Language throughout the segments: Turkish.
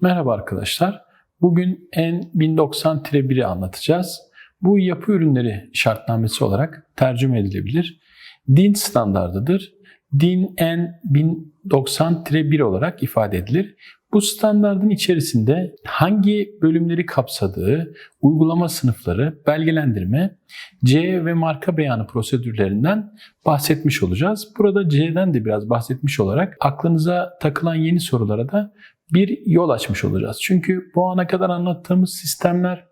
Merhaba arkadaşlar. Bugün N1090-1'i anlatacağız. Bu yapı ürünleri şartnamesi olarak tercüme edilebilir. DIN standardıdır. DIN N1090-1 olarak ifade edilir. Bu standardın içerisinde hangi bölümleri kapsadığı, uygulama sınıfları, belgelendirme, C ve marka beyanı prosedürlerinden bahsetmiş olacağız. Burada C'den de biraz bahsetmiş olarak aklınıza takılan yeni sorulara da bir yol açmış olacağız. Çünkü bu ana kadar anlattığımız sistemler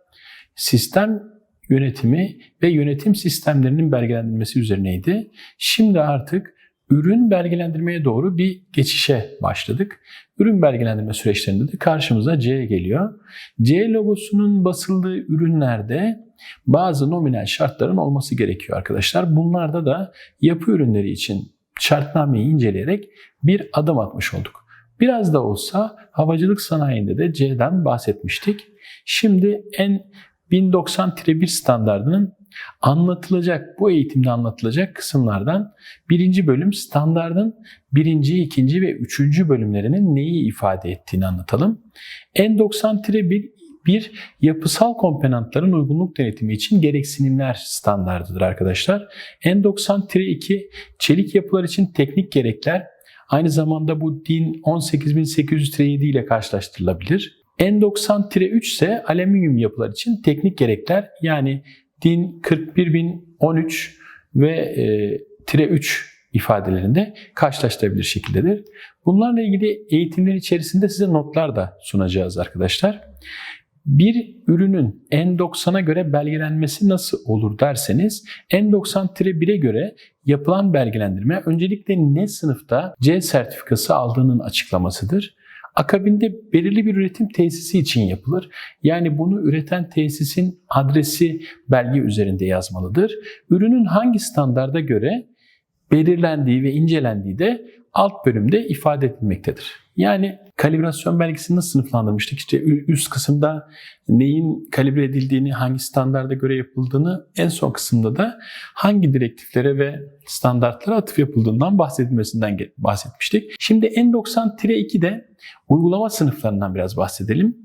sistem yönetimi ve yönetim sistemlerinin belgelendirilmesi üzerineydi. Şimdi artık ürün belgelendirmeye doğru bir geçişe başladık. Ürün belgelendirme süreçlerinde de karşımıza C geliyor. C logosunun basıldığı ürünlerde bazı nominal şartların olması gerekiyor arkadaşlar. Bunlarda da yapı ürünleri için şartnameyi inceleyerek bir adım atmış olduk. Biraz da olsa havacılık sanayinde de C'den bahsetmiştik. Şimdi en 1090-1 standardının anlatılacak, bu eğitimde anlatılacak kısımlardan birinci bölüm standardın birinci, ikinci ve üçüncü bölümlerinin neyi ifade ettiğini anlatalım. N90-1 bir yapısal komponentlerin uygunluk denetimi için gereksinimler standardıdır arkadaşlar. N90-2 çelik yapılar için teknik gerekler aynı zamanda bu DIN 18807 ile karşılaştırılabilir. N90-3 ise alüminyum yapılar için teknik gerekler yani DIN 41013 ve e, tire 3 ifadelerinde karşılaştırabilir şekildedir. Bunlarla ilgili eğitimler içerisinde size notlar da sunacağız arkadaşlar. Bir ürünün N90'a göre belgelenmesi nasıl olur derseniz N90-1'e göre yapılan belgelendirme öncelikle ne sınıfta C sertifikası aldığının açıklamasıdır. Akabinde belirli bir üretim tesisi için yapılır. Yani bunu üreten tesisin adresi belge üzerinde yazmalıdır. Ürünün hangi standarda göre belirlendiği ve incelendiği de alt bölümde ifade edilmektedir. Yani kalibrasyon belgesini nasıl sınıflandırmıştık? İşte üst kısımda neyin kalibre edildiğini, hangi standarda göre yapıldığını, en son kısımda da hangi direktiflere ve standartlara atıf yapıldığından bahsedilmesinden bahsetmiştik. Şimdi N90-2'de uygulama sınıflarından biraz bahsedelim.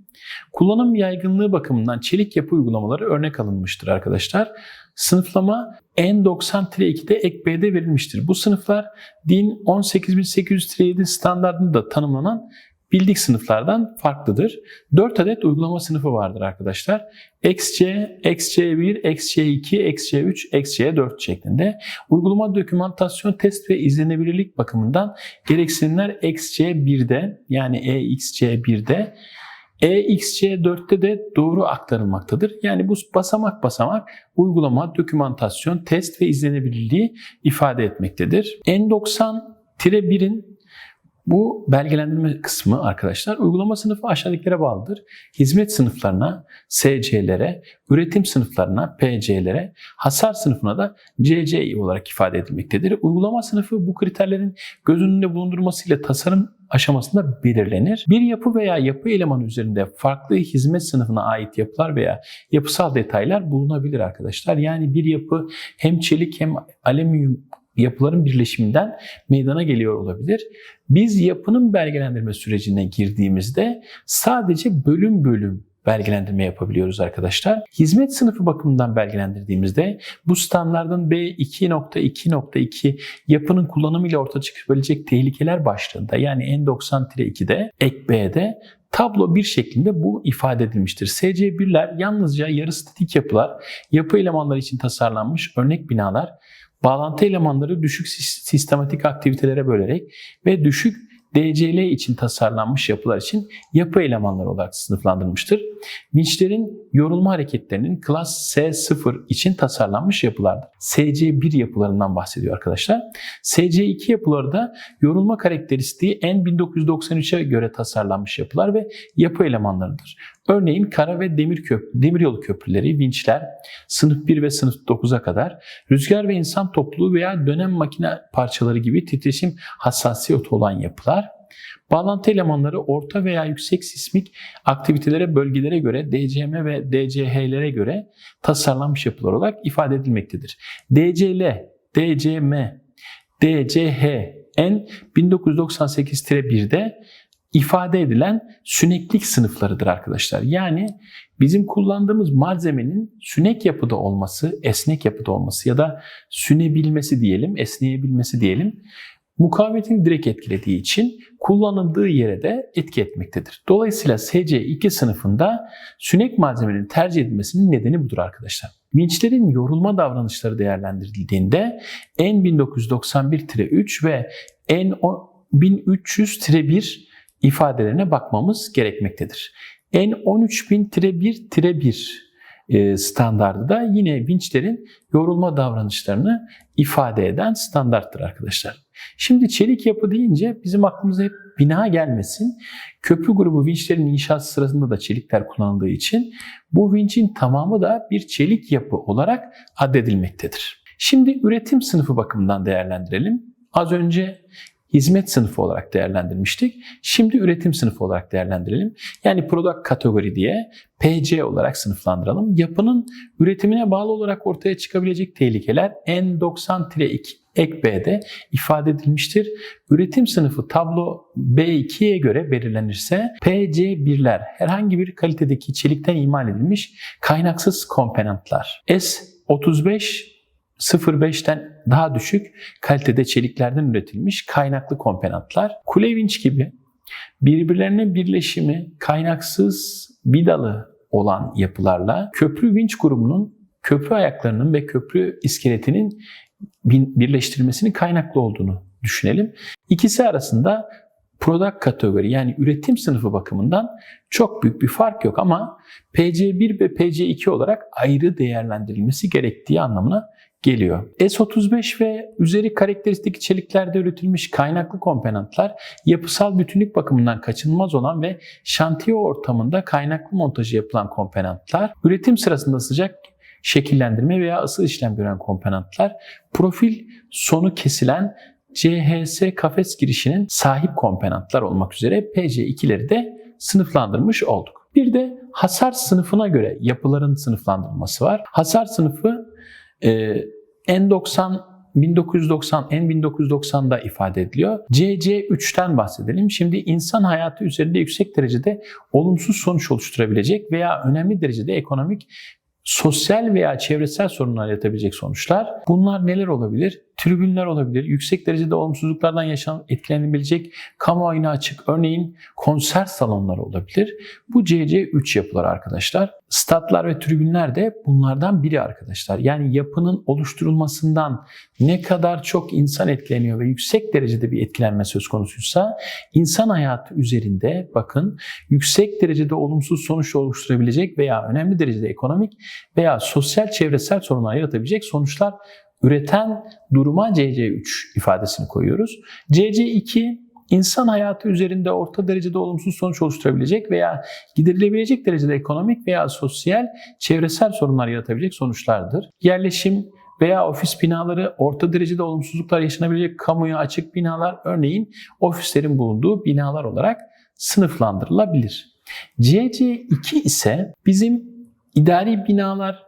Kullanım yaygınlığı bakımından çelik yapı uygulamaları örnek alınmıştır arkadaşlar. Sınıflama N90-2'de ek B'de verilmiştir. Bu sınıflar DIN 18807 standartında tanımlanan bildik sınıflardan farklıdır. 4 adet uygulama sınıfı vardır arkadaşlar. XC, XC1, XC2, XC3, XC4 şeklinde. Uygulama dokümantasyon, test ve izlenebilirlik bakımından gereksinimler XC1'de yani EXC1'de EXC4'te de doğru aktarılmaktadır. Yani bu basamak basamak uygulama, dokümantasyon, test ve izlenebilirliği ifade etmektedir. N90-1'in bu belgelendirme kısmı arkadaşlar uygulama sınıfı aşağıdakilere bağlıdır. Hizmet sınıflarına, SC'lere, üretim sınıflarına, PC'lere, hasar sınıfına da CCI olarak ifade edilmektedir. Uygulama sınıfı bu kriterlerin göz önünde bulundurmasıyla tasarım aşamasında belirlenir. Bir yapı veya yapı elemanı üzerinde farklı hizmet sınıfına ait yapılar veya yapısal detaylar bulunabilir arkadaşlar. Yani bir yapı hem çelik hem alüminyum yapıların birleşiminden meydana geliyor olabilir. Biz yapının belgelendirme sürecine girdiğimizde sadece bölüm bölüm belgelendirme yapabiliyoruz arkadaşlar. Hizmet sınıfı bakımından belgelendirdiğimizde bu standardın B2.2.2 yapının kullanımıyla ortaya çıkabilecek tehlikeler başlığında yani N90-2'de ek B'de tablo bir şeklinde bu ifade edilmiştir. SC1'ler yalnızca yarı statik yapılar, yapı elemanları için tasarlanmış örnek binalar, bağlantı elemanları düşük sistematik aktivitelere bölerek ve düşük DCL için tasarlanmış yapılar için yapı elemanları olarak sınıflandırılmıştır. Vinçlerin yorulma hareketlerinin klas S0 için tasarlanmış yapılardır. SC1 yapılarından bahsediyor arkadaşlar. SC2 yapıları da yorulma karakteristiği N1993'e göre tasarlanmış yapılar ve yapı elemanlarıdır. Örneğin kara ve demir köprü, demiryolu köprüleri, vinçler sınıf 1 ve sınıf 9'a kadar rüzgar ve insan topluluğu veya dönem makine parçaları gibi titreşim hassasiyeti olan yapılar Bağlantı elemanları orta veya yüksek sismik aktivitelere, bölgelere göre DCM ve DCH'lere göre tasarlanmış yapılar olarak ifade edilmektedir. DCL, DCM, DCH, N 1998-1'de ifade edilen süneklik sınıflarıdır arkadaşlar. Yani bizim kullandığımız malzemenin sünek yapıda olması, esnek yapıda olması ya da sünebilmesi diyelim, esneyebilmesi diyelim mukavemetini direkt etkilediği için kullanıldığı yere de etki etmektedir. Dolayısıyla SC2 sınıfında sünek malzemenin tercih edilmesinin nedeni budur arkadaşlar. Vinçlerin yorulma davranışları değerlendirildiğinde N1991-3 ve N1300-1 ifadelerine bakmamız gerekmektedir. N13000-1 e, standardı da yine vinçlerin yorulma davranışlarını ifade eden standarttır arkadaşlar. Şimdi çelik yapı deyince bizim aklımıza hep bina gelmesin. Köprü grubu vinçlerin inşası sırasında da çelikler kullanıldığı için bu vinçin tamamı da bir çelik yapı olarak addedilmektedir. Şimdi üretim sınıfı bakımından değerlendirelim. Az önce hizmet sınıfı olarak değerlendirmiştik. Şimdi üretim sınıfı olarak değerlendirelim. Yani product kategori diye PC olarak sınıflandıralım. Yapının üretimine bağlı olarak ortaya çıkabilecek tehlikeler N90-2 ek B'de ifade edilmiştir. Üretim sınıfı tablo B2'ye göre belirlenirse PC1'ler herhangi bir kalitedeki çelikten imal edilmiş kaynaksız komponentler. S35 0.5'ten daha düşük kalitede çeliklerden üretilmiş kaynaklı komponentler. Kule vinç gibi birbirlerine birleşimi kaynaksız vidalı olan yapılarla köprü vinç grubunun köprü ayaklarının ve köprü iskeletinin birleştirilmesinin kaynaklı olduğunu düşünelim. İkisi arasında product kategori yani üretim sınıfı bakımından çok büyük bir fark yok ama PC1 ve PC2 olarak ayrı değerlendirilmesi gerektiği anlamına geliyor. S35 ve üzeri karakteristik çeliklerde üretilmiş kaynaklı komponentler yapısal bütünlük bakımından kaçınılmaz olan ve şantiye ortamında kaynaklı montajı yapılan komponentler, üretim sırasında sıcak şekillendirme veya ısı işlem gören komponentler, profil sonu kesilen CHS kafes girişinin sahip komponentler olmak üzere PC2'leri de sınıflandırmış olduk. Bir de hasar sınıfına göre yapıların sınıflandırılması var. Hasar sınıfı e, N90 1990, N1990'da ifade ediliyor. CC3'ten bahsedelim. Şimdi insan hayatı üzerinde yüksek derecede olumsuz sonuç oluşturabilecek veya önemli derecede ekonomik sosyal veya çevresel sorunlar yaratabilecek sonuçlar. Bunlar neler olabilir? Tribünler olabilir, yüksek derecede olumsuzluklardan yaşanan etkilenebilecek kamuoyuna açık örneğin konser salonları olabilir. Bu CC3 yapılar arkadaşlar. Statlar ve tribünler de bunlardan biri arkadaşlar. Yani yapının oluşturulmasından ne kadar çok insan etkileniyor ve yüksek derecede bir etkilenme söz konusuysa insan hayatı üzerinde bakın yüksek derecede olumsuz sonuç oluşturabilecek veya önemli derecede ekonomik veya sosyal çevresel sorunlar yaratabilecek sonuçlar üreten duruma CC3 ifadesini koyuyoruz. CC2 insan hayatı üzerinde orta derecede olumsuz sonuç oluşturabilecek veya giderilebilecek derecede ekonomik veya sosyal, çevresel sorunlar yaratabilecek sonuçlardır. Yerleşim veya ofis binaları orta derecede olumsuzluklar yaşanabilecek kamuya açık binalar örneğin ofislerin bulunduğu binalar olarak sınıflandırılabilir. CC2 ise bizim idari binalar,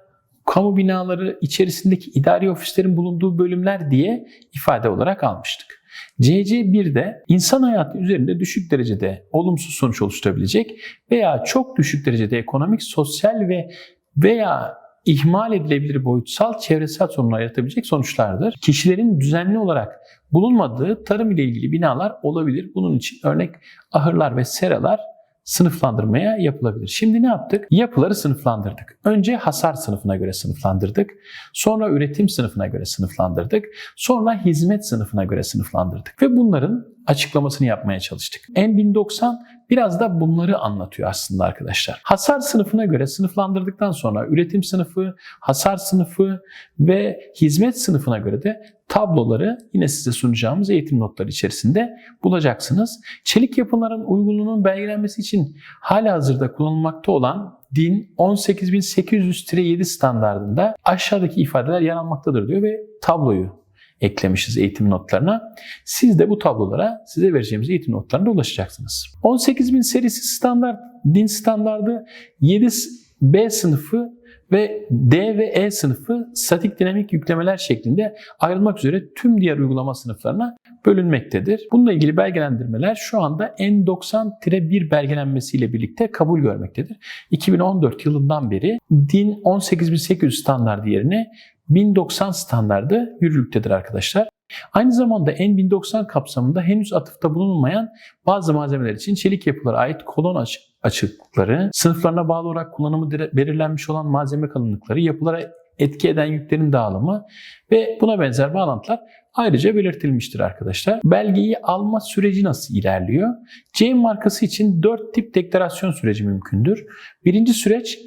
kamu binaları içerisindeki idari ofislerin bulunduğu bölümler diye ifade olarak almıştık. CC1'de insan hayatı üzerinde düşük derecede olumsuz sonuç oluşturabilecek veya çok düşük derecede ekonomik, sosyal ve veya ihmal edilebilir boyutsal çevresel sorunlar yaratabilecek sonuçlardır. Kişilerin düzenli olarak bulunmadığı tarım ile ilgili binalar olabilir. Bunun için örnek ahırlar ve seralar sınıflandırmaya yapılabilir. Şimdi ne yaptık? Yapıları sınıflandırdık. Önce hasar sınıfına göre sınıflandırdık. Sonra üretim sınıfına göre sınıflandırdık. Sonra hizmet sınıfına göre sınıflandırdık. Ve bunların açıklamasını yapmaya çalıştık. N1090 biraz da bunları anlatıyor aslında arkadaşlar. Hasar sınıfına göre sınıflandırdıktan sonra üretim sınıfı, hasar sınıfı ve hizmet sınıfına göre de tabloları yine size sunacağımız eğitim notları içerisinde bulacaksınız. Çelik yapıların uygunluğunun belgelenmesi için hala hazırda kullanılmakta olan DIN 18800-7 standartında aşağıdaki ifadeler yer almaktadır diyor ve tabloyu eklemişiz eğitim notlarına. Siz de bu tablolara size vereceğimiz eğitim notlarına ulaşacaksınız. 18000 serisi standart, din standardı 7B sınıfı ve D ve E sınıfı statik dinamik yüklemeler şeklinde ayrılmak üzere tüm diğer uygulama sınıflarına bölünmektedir. Bununla ilgili belgelendirmeler şu anda N90-1 belgelenmesiyle birlikte kabul görmektedir. 2014 yılından beri DIN 18800 standardı yerine 1090 standardı yürürlüktedir arkadaşlar. Aynı zamanda N1090 kapsamında henüz atıfta bulunmayan bazı malzemeler için çelik yapılara ait kolon açık açıklıkları, sınıflarına bağlı olarak kullanımı belirlenmiş olan malzeme kalınlıkları, yapılara etki eden yüklerin dağılımı ve buna benzer bağlantılar ayrıca belirtilmiştir arkadaşlar. Belgeyi alma süreci nasıl ilerliyor? C markası için 4 tip deklarasyon süreci mümkündür. Birinci süreç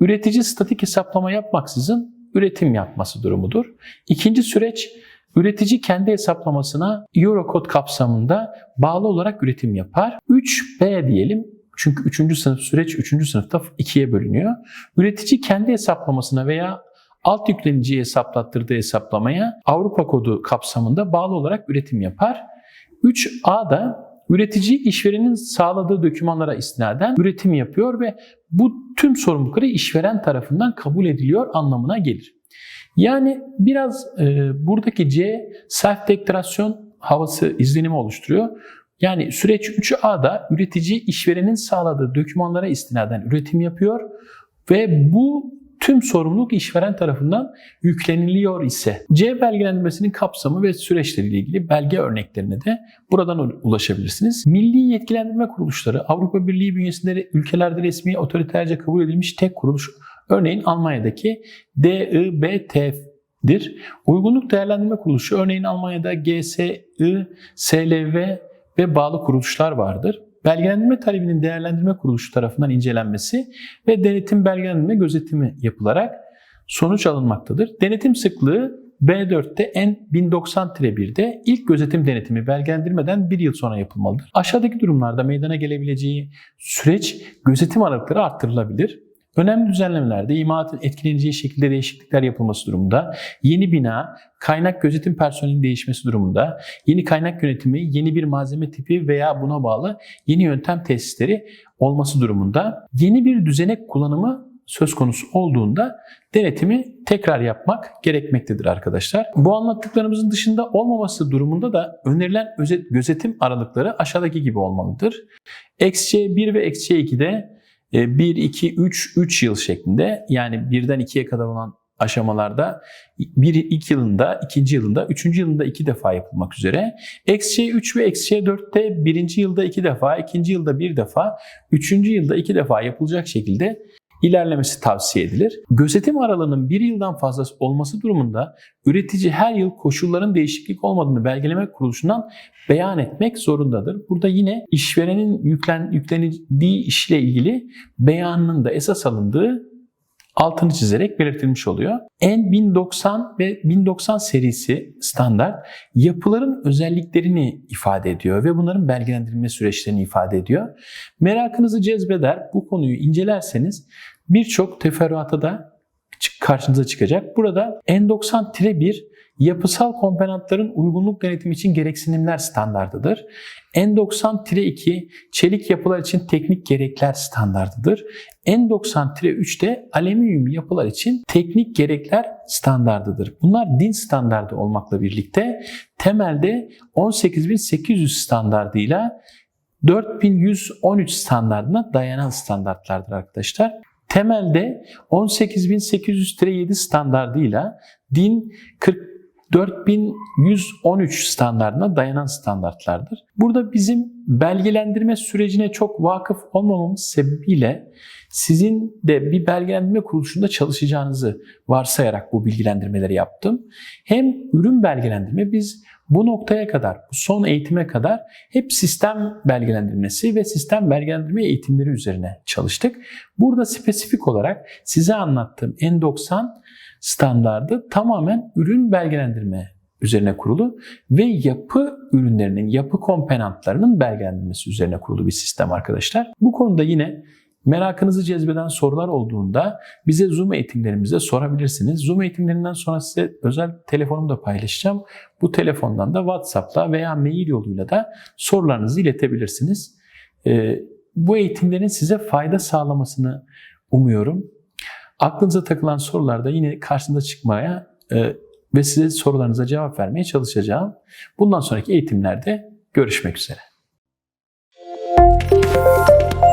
üretici statik hesaplama yapmaksızın üretim yapması durumudur. İkinci süreç üretici kendi hesaplamasına Eurocode kapsamında bağlı olarak üretim yapar. 3B diyelim çünkü 3. sınıf süreç 3. sınıfta ikiye bölünüyor. Üretici kendi hesaplamasına veya alt yükleniciye hesaplattırdığı hesaplamaya Avrupa kodu kapsamında bağlı olarak üretim yapar. 3A'da üretici işverenin sağladığı dokümanlara istinaden üretim yapıyor ve bu tüm sorumlulukları işveren tarafından kabul ediliyor anlamına gelir. Yani biraz e, buradaki C self deklarasyon havası izlenimi oluşturuyor. Yani süreç 3A'da üretici işverenin sağladığı dokümanlara istinaden üretim yapıyor ve bu tüm sorumluluk işveren tarafından yükleniliyor ise C belgelendirmesinin kapsamı ve süreçleriyle ilgili belge örneklerine de buradan ulaşabilirsiniz. Milli yetkilendirme kuruluşları Avrupa Birliği bünyesinde ülkelerde resmi otoriterce kabul edilmiş tek kuruluş. Örneğin Almanya'daki DIBT'dir. Uygunluk Değerlendirme Kuruluşu örneğin Almanya'da GSI, SLV ve bağlı kuruluşlar vardır. Belgelendirme talebinin değerlendirme kuruluşu tarafından incelenmesi ve denetim belgelendirme gözetimi yapılarak sonuç alınmaktadır. Denetim sıklığı B4'te N1090-1'de ilk gözetim denetimi belgelendirmeden bir yıl sonra yapılmalıdır. Aşağıdaki durumlarda meydana gelebileceği süreç gözetim aralıkları arttırılabilir. Önemli düzenlemelerde imalatın etkileneceği şekilde değişiklikler yapılması durumunda, yeni bina, kaynak gözetim personelinin değişmesi durumunda, yeni kaynak yönetimi, yeni bir malzeme tipi veya buna bağlı yeni yöntem tesisleri olması durumunda, yeni bir düzenek kullanımı söz konusu olduğunda denetimi tekrar yapmak gerekmektedir arkadaşlar. Bu anlattıklarımızın dışında olmaması durumunda da önerilen gözetim aralıkları aşağıdaki gibi olmalıdır. XC1 ve XC2'de 1, 2, 3, 3 yıl şeklinde yani birden 2'ye kadar olan aşamalarda bir ilk yılında, ikinci yılında, üçüncü yılında iki defa yapılmak üzere. XC3 ve XC4'te birinci yılda iki defa, ikinci yılda bir defa, üçüncü yılda iki defa yapılacak şekilde ilerlemesi tavsiye edilir. Gözetim aralığının bir yıldan fazla olması durumunda üretici her yıl koşulların değişiklik olmadığını belgeleme kuruluşundan beyan etmek zorundadır. Burada yine işverenin yüklen, yüklendiği işle ilgili beyanının da esas alındığı altını çizerek belirtilmiş oluyor. N1090 ve 1090 serisi standart yapıların özelliklerini ifade ediyor ve bunların belgelendirilme süreçlerini ifade ediyor. Merakınızı cezbeder, bu konuyu incelerseniz birçok teferruata da karşınıza çıkacak. Burada N90-1 yapısal komponentlerin uygunluk denetimi için gereksinimler standartıdır. N90-2 çelik yapılar için teknik gerekler standartıdır. N90-3 de alüminyum yapılar için teknik gerekler standartıdır. Bunlar DIN standardı olmakla birlikte temelde 18800 standardıyla 4113 standartına dayanan standartlardır arkadaşlar. Temelde 18800-7 standardıyla DIN 44113 standartına dayanan standartlardır. Burada bizim belgelendirme sürecine çok vakıf olmamamız sebebiyle sizin de bir belgelendirme kuruluşunda çalışacağınızı varsayarak bu bilgilendirmeleri yaptım. Hem ürün belgelendirme biz bu noktaya kadar, bu son eğitime kadar hep sistem belgelendirmesi ve sistem belgelendirme eğitimleri üzerine çalıştık. Burada spesifik olarak size anlattığım N90 standardı tamamen ürün belgelendirme üzerine kurulu ve yapı ürünlerinin, yapı komponentlerinin belgelendirmesi üzerine kurulu bir sistem arkadaşlar. Bu konuda yine Merakınızı cezbeden sorular olduğunda bize Zoom eğitimlerimizde sorabilirsiniz. Zoom eğitimlerinden sonra size özel telefonumu da paylaşacağım. Bu telefondan da WhatsApp'la veya mail yoluyla da sorularınızı iletebilirsiniz. Ee, bu eğitimlerin size fayda sağlamasını umuyorum. Aklınıza takılan sorularda yine karşınıza çıkmaya e, ve size sorularınıza cevap vermeye çalışacağım. Bundan sonraki eğitimlerde görüşmek üzere. Müzik